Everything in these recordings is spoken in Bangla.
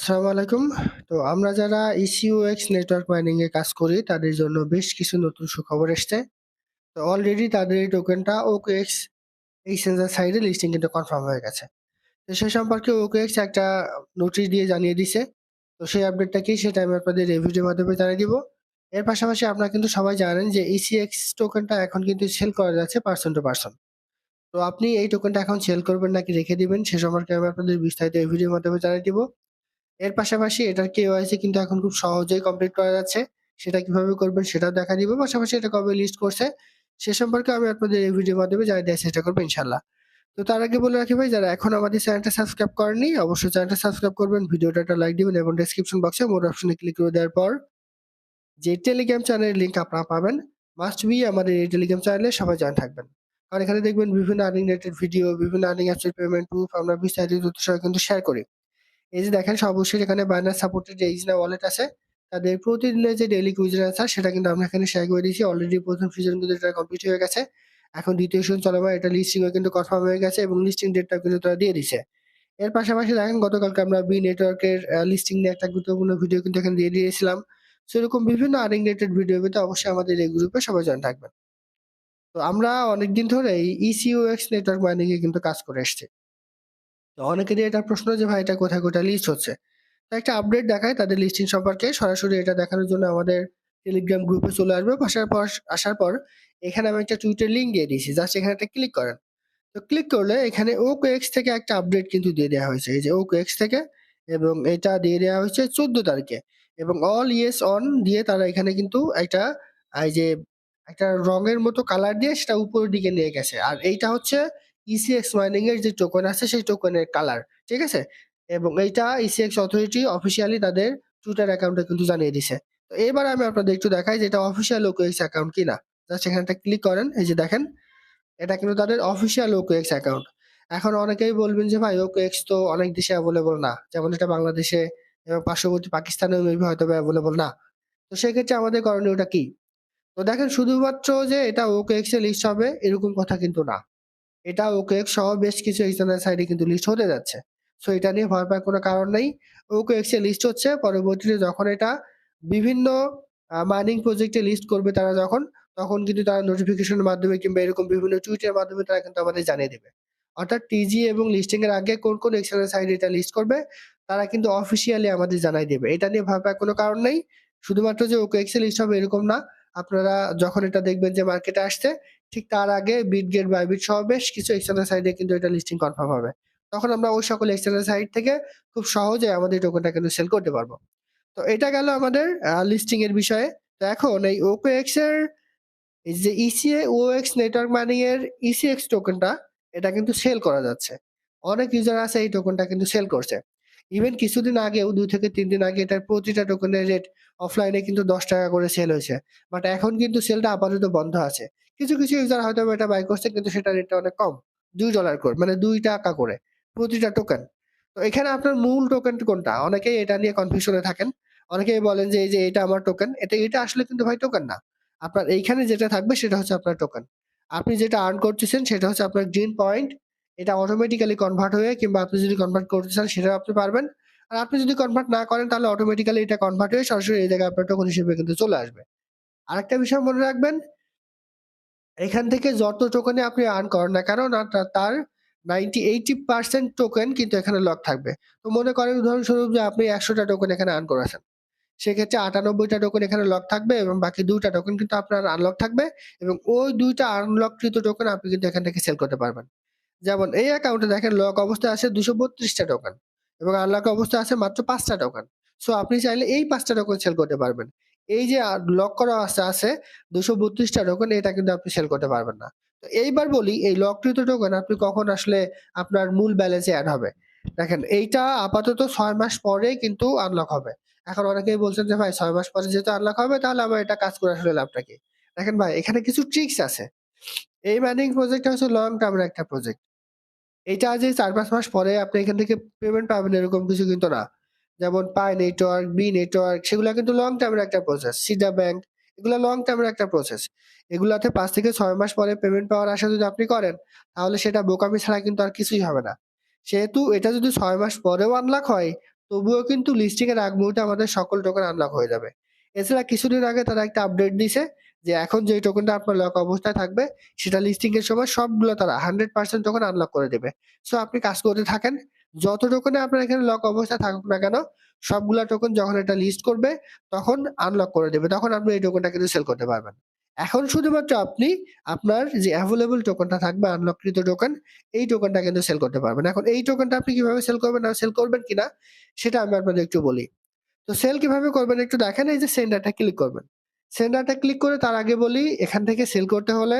আসসালামু আলাইকুম। তো আমরা যারা ECUX নেটওয়ার্ক মাইনিং এ কাজ করি, তাদের জন্য বেশ কিছু নতুন সুখবর এসছে। তো অলরেডি তাদের এই টোকেনটা OKX এক্সচেঞ্জের সাইডে লিস্টিং কিন্তু কনফার্ম হয়ে গেছে। তো সে সম্পর্কে OKX একটা নোটিশ দিয়ে জানিয়ে দিছে। তো সেই আপডেটটা কি, সেটা আমি আপনাদের ভিডিওর মাধ্যমে জানিয়ে দিব। এর পাশাপাশি আপনারা কিন্তু সবাই জানেন যে ECX টোকেনটা এখন কিন্তু সেল করা যাচ্ছে পার্সন টু পার্সন তো আপনি এই টোকেনটা এখন সেল করবেন নাকি রেখে দিবেন, সে সম্পর্কে আমি আপনাদের বিস্তারিত এই ভিডিওর মাধ্যমে জানিয়ে দিব। এর পাশাপাশি এটার কেওয়াইসি কিন্তু এখন খুব সহজেই কমপ্লিট করা যাচ্ছে। সেটা কীভাবে করবেন সেটাও দেখা দিব। পাশাপাশি এটা কবে লিস্ট করছে সে সম্পর্কে আমি আপনাদের এই ভিডিওর মাধ্যমে জানিয়ে দেওয়ার চেষ্টা করব ইনশাল্লাহ তো তার আগে বলে রাখি ভাই যারা এখন আমাদের চ্যানেলটা সাবস্ক্রাইব করেননি অবশ্যই চ্যানেলটা সাবস্ক্রাইব করবেন, ভিডিওটা একটা লাইক দিবেন এবং ডেসক্রিপশন বক্সে মোর অপশনে ক্লিক করে দেওয়ার পর যে টেলিগ্রাম চ্যানেলের লিঙ্ক আপনারা পাবেন মাস্ট বি আমাদের এই টেলিগ্রাম চ্যানেলে সবাই জয়েন থাকবেন। কারণ এখানে দেখবেন বিভিন্ন আর্নিং রিলেটেড ভিডিও, বিভিন্ন আর্নিং অ্যাপসের পেমেন্ট প্রুফ আমরা বিস্তারিত তথ্য কিন্তু শেয়ার করি। এই যে দেখেন, সর্বশেষ এখানে বাইনান্স সাপোর্টেড যে ইজনা ওয়ালেট আছে, তাদের প্রতিদিনের যে ডেইলি কুইজের আনসার সেটা কিন্তু আমরা এখানে শেয়ার করে দিয়েছি। অলরেডি প্রথম সিজন কিন্তু এটা কমপ্লিট হয়ে গেছে। এখন দ্বিতীয় সিজন চলমান এটা লিস্টিং কিন্তু কনফার্ম হয়ে গেছে এবং লিস্টিং ডেটটা কিন্তু তারা দিয়ে দিছে এর পাশাপাশি দেখেন, গতকালকে আমরা বি নেটওয়ার্কের লিস্টিং নিয়ে একটা গুরুত্বপূর্ণ ভিডিও কিন্তু এখানে দিয়ে দিয়েছিলাম। সেরকম বিভিন্ন আর্নিং রিলেটেড ভিডিও পেতে অবশ্যই আমাদের এই গ্রুপে সবাই জয়েন থাকবেন। তো আমরা অনেকদিন ধরে ইসিওএক্স নেটওয়ার্ক মাইনিং এ কিন্তু কাজ করে এসেছি। তো অনেকেরই এটা প্রশ্ন যে, ভাই, এটা কোথায় কোথায় লিস্ট হচ্ছে? তো একটা আপডেট দেখায় তাদের লিস্টিং সম্পর্কে। সরাসরি এটা দেখানোর জন্য আমাদের টেলিগ্রাম গ্রুপে চলে আসবে। আসার পর আসার পর এখানে আমি একটা টুইটার লিঙ্ক দিয়ে দিয়েছি। জাস্ট এখানে একটা ক্লিক করেন। তো ক্লিক করলে এখানে ওকো এক্স থেকে একটা আপডেট কিন্তু দিয়ে দেওয়া হয়েছে। এই যে ওকো এক্স থেকে এবং এটা দিয়ে দেওয়া হয়েছে চোদ্দ তারিখে। এবং অল ইয়েস অন দিয়ে তারা এখানে কিন্তু একটা, এই যে একটা রঙের মতো কালার দিয়ে সেটা উপরের দিকে নিয়ে গেছে। আর এইটা হচ্ছে ইসিএক্স মাইনিং এর যে টোকেন আছে, সেই টোকেনের কালার ঠিক আছে? এবং এইটা ইসিএক্স অথরিটি অফিসিয়ালি তাদের টুইটার অ্যাকাউন্টে কিন্তু জানিয়ে দিছে। তো এবার আমি আপনাদের একটু দেখাই যে এটা অফিসিয়াল ওকেএক্স অ্যাকাউন্ট কিনা। জাস্ট এখানটা ক্লিক করেন, এই যে দেখেন, এটা কিন্তু তাদের অফিসিয়াল ওকেএক্স অ্যাকাউন্ট এখন অনেকেই বলবেন যে, ভাই ওকেএক্স তো অনেক দেশে অ্যাভেলেবল না। যেমন এটা বাংলাদেশে এবং পার্শ্ববর্তী পাকিস্তানেও মেবি হয়তো অ্যাভেলেবল না। তো সেক্ষেত্রে আমাদের করণীয়টা কি? তো দেখেন, শুধুমাত্র যে এটা ওকেএক্স এ লিস্ট হবে, এরকম কথা কিন্তু না। এটা ওকেএক্স সহ বেশ কিছু এক্সটার্নাল সাইডে কিন্তু লিস্ট হতে যাচ্ছে। সো এটা নিয়ে ভয় পাওয়ার কোনো কারণ নেই। ওকেএক্স এ লিস্ট হচ্ছে, পরবর্তীতে যখন এটা বিভিন্ন মাইনিং প্রজেক্টে লিস্ট করবে তারা যখন, তখন কিন্তু তারা নোটিফিকেশনের মাধ্যমে কিংবা এরকম বিভিন্ন টুইটের মাধ্যমে তারা কিন্তু আমাদের জানিয়ে দেবে। অর্থাৎ টিজি এবং লিস্টিং এর আগে কোন কোন এক্সটার্নাল সাইডে এটা লিস্ট করবে, তারা কিন্তু অফিসিয়ালি আমাদের জানাই দেবে। এটা নিয়ে ভয় পাওয়ার কোনো কারণ নেই। শুধুমাত্র যে ওকেএক্স এ লিস্ট হবে এরকম না। আপনারা যখন এটা দেখবেন যে মার্কেটে আসছে ঠিক তার আগে বিটগেট বাইবিট সহ বেশ কিছু এক্সটার্নাল সাইডে কিন্তু এটা লিস্টিং কনফার্ম হবে। তখন আমরা ওই সকল এক্সটার্নাল সাইট থেকে খুব সহজে আমাদের টোকেনটা কিন্তু সেল করতে পারব। তো এটা গেল আমাদের লিস্টিং এর বিষয়ে। তো এখন এই ওকেএক্স এর, এই যে ইসিএ ওএক্স নেটওয়ার্ক মানি এর ইসিএক্স টোকেনটা এটা কিন্তু সেল করা যাচ্ছে। অনেক ইউজার আছে এই টোকেনটা কিন্তু সেল করছে। ইভেন কিছুদিন আগেও, দুই থেকে তিন দিন আগে এটার প্রতিটা টোকেনের রেট অফলাইনে কিন্তু দশ টাকা করে সেল হয়েছে। বাট এখন কিন্তু সেলটা আপাতত বন্ধ আছে। কিছু কিছু ইউজার হয়তো এটা বাই করছে, কিন্তু সেটা রেটটা অনেক কম। দুই ডলার করে মানে দুই টাকা করে, প্রতিটা টোকেন তো এখানে আপনার মূল টোকেন কোনটা? অনেকেই এটা নিয়ে কনফিউশনে থাকেন। অনেকেই বলেন যে, এই যে এটা আমার টোকেন এটা এটা আসলে কিন্তু ভাই টোকেন না। আপনার এইখানে যেটা থাকবে সেটা হচ্ছে আপনার টোকেন আপনি যেটা আর্ন করতেছেন সেটা হচ্ছে আপনার গ্রিন পয়েন্ট এটা অটোমেটিক্যালি কনভার্ট হয়ে, কিংবা আপনি যদি কনভার্ট করতে চান সেটাও আপনি পারবেন। আর আপনি যদি কনভার্ট না করেন, তাহলে অটোমেটিক্যালি এটা কনভার্ট হয়ে সরাসরি এই জায়গায় আপনার টোকেন হিসেবে কিন্তু চলে আসবে। আরেকটা বিষয় মনে রাখবেন এখান থেকে যত টোকেনে আপনি আর্ন করেন না না তার নাইনটি এইটি পার্সেন্ট টোকেন কিন্তু এখানে লক থাকবে। তো মনে করেন উদাহরণস্বরূপ যে আপনি একশোটা টোকেন এখানে আর্ন করেছেন। সেক্ষেত্রে আটানব্বইটা টোকেন এখানে লক থাকবে এবং বাকি দুইটা টোকেন কিন্তু আপনার আনলক থাকবে এবং ওই দুইটা আনলককৃত টোকেন আপনি কিন্তু এখান থেকে সেল করতে পারবেন। যেমন এই অ্যাকাউন্টে দেখেন লক অবস্থায় আছে দুশো বত্রিশটা টোকেন এবং আনলক অবস্থায় আছে মাত্র পাঁচটা টোকেন সো আপনি চাইলে এই পাঁচটা টোকেন সেল করতে পারবেন। এই যে লক করা অবস্থা আছে, দুশো বত্রিশটা টোকেন এটা কিন্তু আপনি সেল করতে পারবেন না। তো এইবার বলি, এই লককৃত টোকেন আপনি কখন আসলে আপনার মূল ব্যালেন্সে অ্যাড হবে? দেখেন, এইটা আপাতত ছয় মাস পরে কিন্তু আনলক হবে। এখন অনেকেই বলছেন যে, ভাই, ছয় মাস পরে যেহেতু আনলক হবে, তাহলে আমার এটা কাজ করে আসলে লাভটা কি? দেখেন ভাই, এখানে কিছু ট্রিক্স আছে। এই মাইনিং প্রজেক্টটা হচ্ছে লং টার্মের একটা প্রজেক্ট এটা যে চার পাঁচ মাস পরে আপনি এখান থেকে পেমেন্ট পাবেন, এরকম কিছু কিন্তু না। যেমন পাই নেটওয়ার্ক বি নেটওয়ার্ক সেগুলো কিন্তু লং টার্মের একটা প্রসেস সিডা ব্যাংক এগুলো লং টার্মের একটা প্রসেস এগুলাতে পাঁচ থেকে ছয় মাস পরে পেমেন্ট পাওয়ার আশা যদি আপনি করেন, তাহলে সেটা বোকামি ছাড়া কিন্তু আর কিছুই হবে না সেহেতু এটা যদি ছয় মাস পরেও আনলাক হয়, তবুও কিন্তু লিস্টিং এর আগ মুহূর্তে আমাদের সকল টোকেন আনলক হয়ে যাবে। এছাড়া কিছুদিন আগে তারা একটা আপডেট দিছে যে এখন যেই টোকেনটা আপনার লক অবস্থায় থাকবে, সেটা লিস্টিং এর সময় সবগুলো তারা 100% টোকেন আনলক করে দেবে। সো আপনি কাজ করতে থাকেন। যত টোকনে আপনার এখানে লক অবস্থায় থাকুক না কেন, সবগুলা টোকন যখন এটা লিস্ট করবে তখন আনলক করে দেবে। তখন আপনি এই টোকেনটা কিন্তু সেল করতে পারবেন। এখন শুধুমাত্র আপনি আপনার যে এভেইলেবল টোকেনটা থাকবে আনলককৃত টোকেন, এই টোকেনটা কিন্তু সেল করতে পারবেন। এখন এই টোকনটা আপনি কীভাবে সেল করবেন আর সেল করবেন কিনা সেটা আমি আপনাদের একটু বলি। তো সেল কীভাবে করবেন একটু দেখেন এই যে সেন্ড ডাটা ক্লিক করবেন। সেন্ড ডাটা ক্লিক করে তার আগে বলি এখান থেকে সেল করতে হলে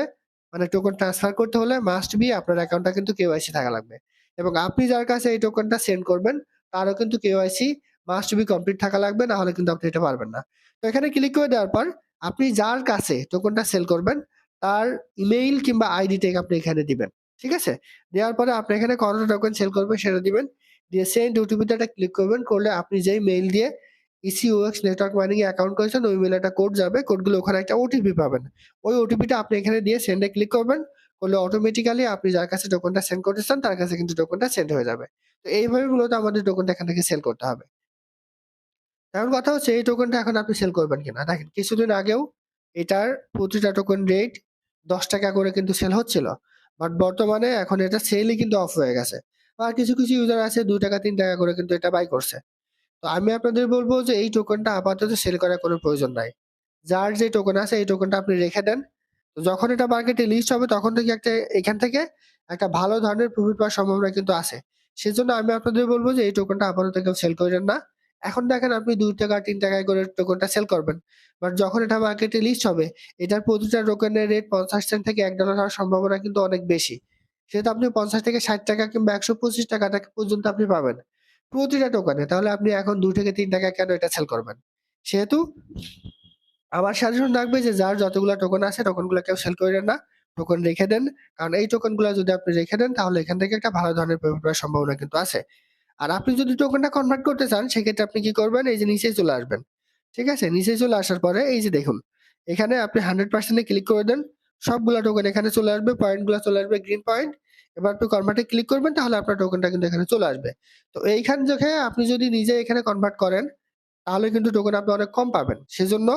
মানে টোকন ট্রান্সফার করতে হলে মাস্ট বি আপনার অ্যাকাউন্টটা কিন্তু কেওয়াইসি থাকা লাগবে। এবং আপনি যার কাছে এই টোকেনটা সেন্ড করবেন, তারও কিন্তু কেওয়াইসি মাস্ট বি কমপ্লিট থাকা লাগবে না হলে কিন্তু আপনি এটা পারবেন না। তো এখানে ক্লিক করে দেওয়ার পর, আপনি যার কাছে টোকেনটা সেল করবেন, তার ইমেইল কিংবা আইডি ট্যাগ আপনি এখানে দিবেন। ঠিক আছে? দেওয়ার পরে আপনি এখানে কতটা টোকেন সেল করবেন সেটা দিবেন। দিয়ে সেন্ড ওটিপিতে একটা ক্লিক করবেন। করলে আপনি যেই মেইল দিয়ে ECOX নেটওয়ার্ক মাইনিং অ্যাকাউন্ট করেছেন, ওই মেলে একটা কোড যাবে। কোডগুলো ওখানে একটা ওটিপি পাবেন। ওই ওটিপিটা আপনি এখানে দিয়ে সেন্ড ক্লিক করবেন। করলে অটোমেটিক্যালি আপনি যার কাছে টোকনটা সেন্ড করতে চান তার কাছে কিন্তু টোকনটা সেন্ড হয়ে যাবে। তো এইভাবে মূলত আমাদের টোকনটা এখান থেকে সেল করতে হবে। এখন কথা হচ্ছে এই টোকনটা এখন আপনি সেল করবেন কিনা? দেখেন কিছুদিন আগেও এটার প্রতিটা টোকন রেট ৳১০ করে কিন্তু সেল হচ্ছিল। বাট বর্তমানে এখন এটা সেলই কিন্তু অফ হয়ে গেছে। আর কিছু, কিছু ইউজার আছে ৳২ ৳৩ করে কিন্তু এটা বাই করছে। তো আমি আপনাদের বলব যে এই টোকনটা আপাতত সেল করার কোনো প্রয়োজন নাই। যার যে টোকন আছে এই টোকনটা আপনি রেখে দেন। যখন এটা মার্কেটে লিস্ট হবে, তখন থেকে একটা, এখান থেকে একটা ভালো ধরনের প্রফিট পাওয়ার সম্ভাবনা কিন্তু আছে। সেজন্য আমি আপনাদের বলব যে এই টোকনটা আপাতত কেউ সেল কইরেন না। এখন দেখেন আপনি ৳২ ৳৩ করে টোকনটা সেল করবেন। বাট যখন এটা মার্কেটে লিস্ট হবে, এটার প্রতিটা টোকেনের রেট ৫০ সেন্ট থেকে এক ডলার হওয়ার সম্ভাবনা কিন্তু অনেক বেশি। সেহেতু আপনি ৳৫০ থেকে ৳৬০ কিংবা ৳১২৫ টাকা পর্যন্ত আপনি পাবেন। প্রতিটা টোকেনে। তাহলে আপনি এখন ৳২-৩ কেন এটা সেল করবেন? সেহেতু আমার সাজেশন থাকবে যে যার যতগুলা টোকন আছে টোকেনগুলা কেউ সেল কইরেন না। টোকন রেখে দেন। কারণ এই টোকেনগুলা যদি আপনি রেখে দেন, তাহলে এখান থেকে একটা ভালো ধরনের প্রফিট পাওয়ার সম্ভাবনা কিন্তু আছে। আর আপনি যদি টোকনটা কনভার্ট করতে চান, সেক্ষেত্রে আপনি কি করবেন? এই যে নিচে চলে আসবেন। ঠিক আছে? নিচে চলে আসার পরে এই যে দেখুন। এখানে আপনি 100% এ ক্লিক করে দেন। সবগুলা টোকেন এখানে চলে আসবে। পয়েন্টগুলা চলে আসবে গ্রিন পয়েন্ট। এবার আপনি কনভার্টে ক্লিক করবেন, তাহলে আপনার টোকেনটা কিন্তু এখানে চলে আসবে। তো এইখান থেকে আপনি যদি নিজে এখানে কনভার্ট করেন তাহলে কিন্তু টোকেন আপনি অনেক কম পাবেন। সেজন্য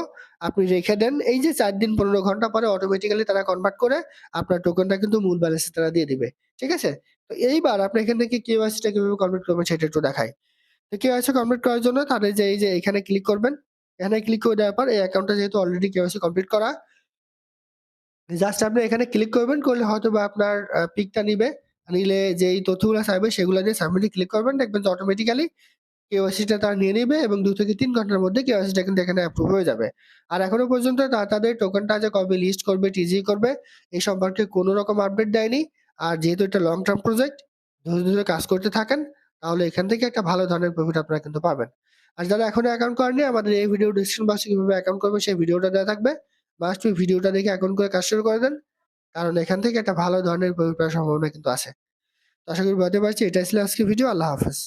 আপনি রেখে দেন। এই যে চার দিন ১৫ ঘণ্টা পরে অটোমেটিক্যালি তারা কনভার্ট করে আপনার টোকেনটা কিন্তু মূল ব্যালেন্সে তারা দিয়ে দিবে। ঠিক আছে? তো এইবার আপনি এখান থেকে কেওয়াইসি টা কীভাবে কমপ্লিট করবেন সেটা একটু দেখাই। তো কেওয়াইসি কমপ্লিট করার জন্য তাদের যে এই যে এখানে ক্লিক করবেন। এখানে ক্লিক করে দেওয়ার পর এই অ্যাকাউন্টটা যেহেতু অলরেডি কেওয়াইসি কমপ্লিট করা জাস্ট আপনি এখানে ক্লিক করবেন। করলে হয়তোবা আপনার পিকটা নিবে। নিলে যেই তথ্যগুলো চাইবে সেগুলা দিয়ে সাবমিট ক্লিক করবেন। দেখবেন যে অটোমেটিক্যালি কেওয়াইসিটা তারা নিয়ে নেবে এবং দু থেকে তিন ঘণ্টার মধ্যে কেওয়াইসিটা কিন্তু এখানে অ্যাপ্রুভ হয়ে যাবে। আর এখনও পর্যন্ত তারা তাদের টোকেনটা যে কবে লিস্ট করবে, টিজি করবে এই সম্পর্কে কোনো রকম আপডেট দেয়নি। আর যেহেতু এটা লং টার্ম প্রজেক্ট ধৈর্য ধরে কাজ করতে থাকেন তাহলে এখান থেকে একটা ভালো ধরনের প্রফিট আপনারা কিন্তু পাবেন। আর যারা এখনও অ্যাকাউন্ট করেননি আমাদের এই ভিডিও ডেসক্রিপশন বক্সে কীভাবে অ্যাকাউন্ট করবেন সেই ভিডিওটা দেওয়া থাকবে। মাস্ট বি ভিডিওটা দেখে অ্যাকাউন্ট করে কাজ শুরু করে দেন। কারণ এখান থেকে একটা ভালো ধরনের প্রফিট পাওয়ার সম্ভাবনা কিন্তু আছে। তো আশা করি বলতে পারছি। এটাই ছিল আজকে ভিডিও। আল্লাহ হাফেজ।